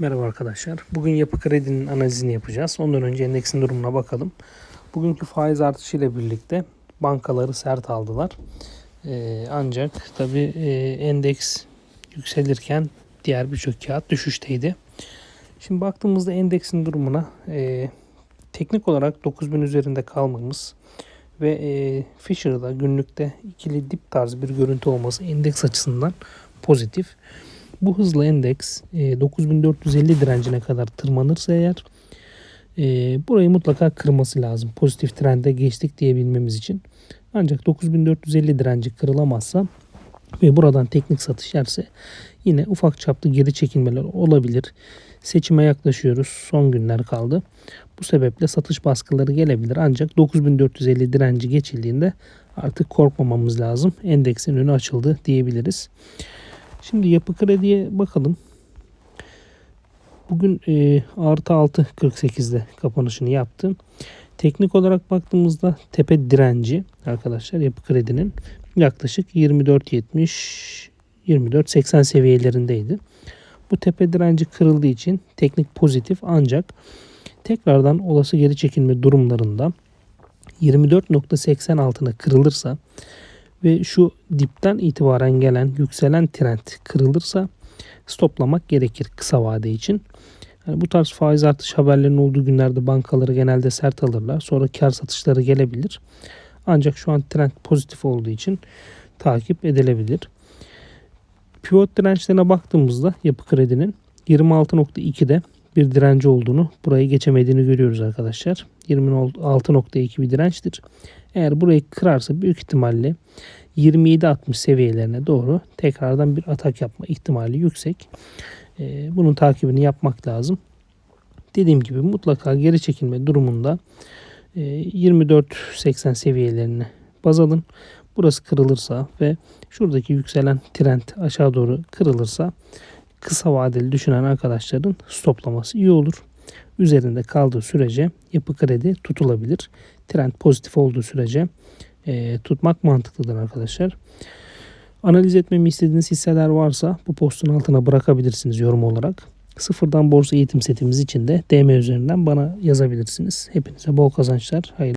Merhaba arkadaşlar. Bugün yapı kredinin analizini yapacağız. Ondan önce endeksin durumuna bakalım. Bugünkü faiz artışı ile birlikte bankaları sert aldılar. Ee, ancak tabi endeks yükselirken diğer birçok kağıt düşüşteydi. Şimdi baktığımızda endeksin durumuna e, teknik olarak 9000 üzerinde kalmamız ve e, Fisher'da günlükte ikili dip tarzı bir görüntü olması endeks açısından pozitif. Bu hızla endeks e, 9450 direncine kadar tırmanırsa eğer e, burayı mutlaka kırması lazım. Pozitif trende geçtik diyebilmemiz için. Ancak 9450 direnci kırılamazsa ve buradan teknik satış yerse yine ufak çaplı geri çekilmeler olabilir. Seçime yaklaşıyoruz. Son günler kaldı. Bu sebeple satış baskıları gelebilir. Ancak 9450 direnci geçildiğinde artık korkmamamız lazım. Endeksin önü açıldı diyebiliriz. Şimdi yapı krediye bakalım. Bugün e, artı 6.48'de kapanışını yaptı. Teknik olarak baktığımızda tepe direnci arkadaşlar yapı kredinin yaklaşık 24.70 24.80 seviyelerindeydi. Bu tepe direnci kırıldığı için teknik pozitif ancak tekrardan olası geri çekilme durumlarında 24.80 altına kırılırsa ve şu dipten itibaren gelen yükselen trend kırılırsa stoplamak gerekir kısa vade için. Yani bu tarz faiz artış haberlerinin olduğu günlerde bankaları genelde sert alırlar. Sonra kar satışları gelebilir. Ancak şu an trend pozitif olduğu için takip edilebilir. Pivot dirençlerine baktığımızda yapı kredinin 26.2'de bir direnci olduğunu, burayı geçemediğini görüyoruz arkadaşlar. 26.2 bir dirençtir. Eğer burayı kırarsa büyük ihtimalle 27-60 seviyelerine doğru tekrardan bir atak yapma ihtimali yüksek. Ee, bunun takibini yapmak lazım. Dediğim gibi mutlaka geri çekilme durumunda 24-80 e, seviyelerini baz alın. Burası kırılırsa ve şuradaki yükselen trend aşağı doğru kırılırsa kısa vadeli düşünen arkadaşların stoplaması iyi olur. Üzerinde kaldığı sürece yapı kredi tutulabilir. Trend pozitif olduğu sürece e, tutmak mantıklıdır arkadaşlar. Analiz etmemi istediğiniz hisseler varsa bu postun altına bırakabilirsiniz yorum olarak. Sıfırdan borsa eğitim setimiz için de DM üzerinden bana yazabilirsiniz. Hepinize bol kazançlar. Hayırlı